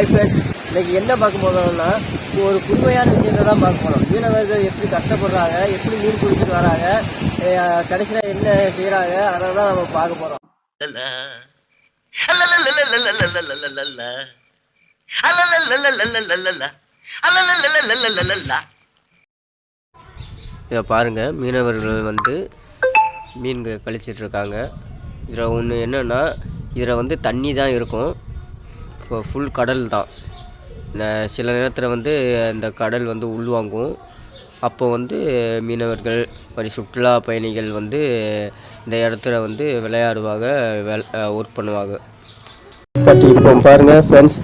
Hi friends இன்னைக்கு என்ன பார்க்க போகிறோம்னா ஒரு புதுமையான விஷயத்தை தான் பார்க்க போகிறோம் மீனவர்கள் எப்படி கஷ்டப்படுறாங்க எப்படி மீன் பிடிச்சிட்டு வராங்க கடைசியில் என்ன செய்கிறாங்க அதை தான் நம்ம பார்க்க போகிறோம் இதை பாருங்கள் மீனவர்கள் வந்து மீன் கழிச்சிட்டு இருக்காங்க. இதில் ஒன்று என்னென்னா இதில் வந்து தண்ணி தான் இருக்கும். ஃபுல் கடல் தான். சில நேரத்தில் வந்து இந்த கடல் வந்து உள்வாங்கும். அப்போ வந்து மீனவர்கள் மாதிரி சுற்றுலா பயணிகள் வந்து இந்த இடத்துல வந்து விளையாடுவாங்க வெள் ஒர்க் பண்ணுவாங்க. இப்போ பாருங்க ஃப்ரெண்ட்ஸ்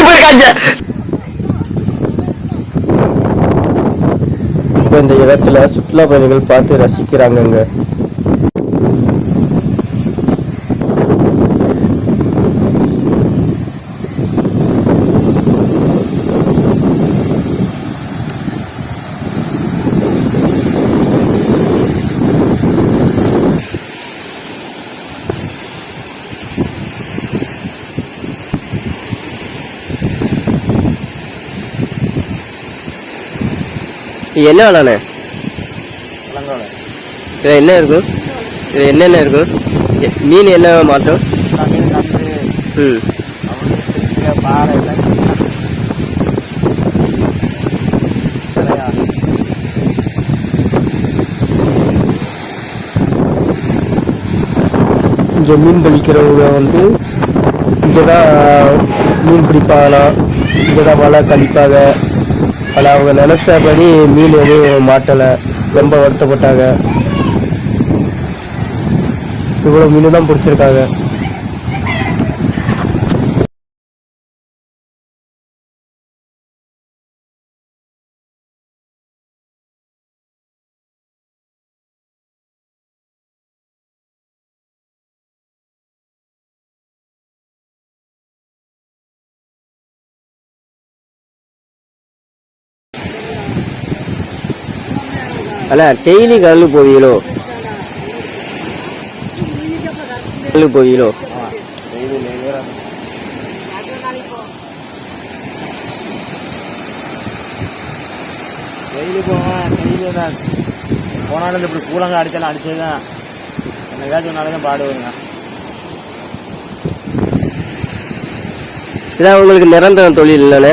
இப்போ இந்த இடத்துல சுற்றுலா பயணிகள் பார்த்து ரசிக்கிறாங்கங்க. என்ன வேணாண்ணே இதில் என்ன இருக்கும் இதில் என்னென்ன இருக்கும் மீன் என்ன மாற்றம்? ம். இங்கே மீன் பிடிக்கிறவங்க வந்து இங்கே தான் மீன் பிடிப்பாங்களாம் இங்கே தான் வலை கழிப்பாங்க ஆனால் அவங்க நினச்சபடி மீன் எதுவும் மாட்டலை. ரொம்ப வருத்தப்பட்டாங்க. இவ்வளோ மீன் தான் பிடிச்சிருக்காங்க. அல்ல டெய்லி கடலுக்கு போவீங்களோ கடலுக்கு போவீங்களோ டெய்லி போவேன் டெய்லி தான் போனாலும் இப்படி கூலங்க அடிச்சாலும் அடிச்சதுதான் என்ன என்னைக்காச்சும் ஒன்றால தான் பாடுவேங்க இதான் உங்களுக்கு நிரந்தர தொழில் இல்லைண்ணே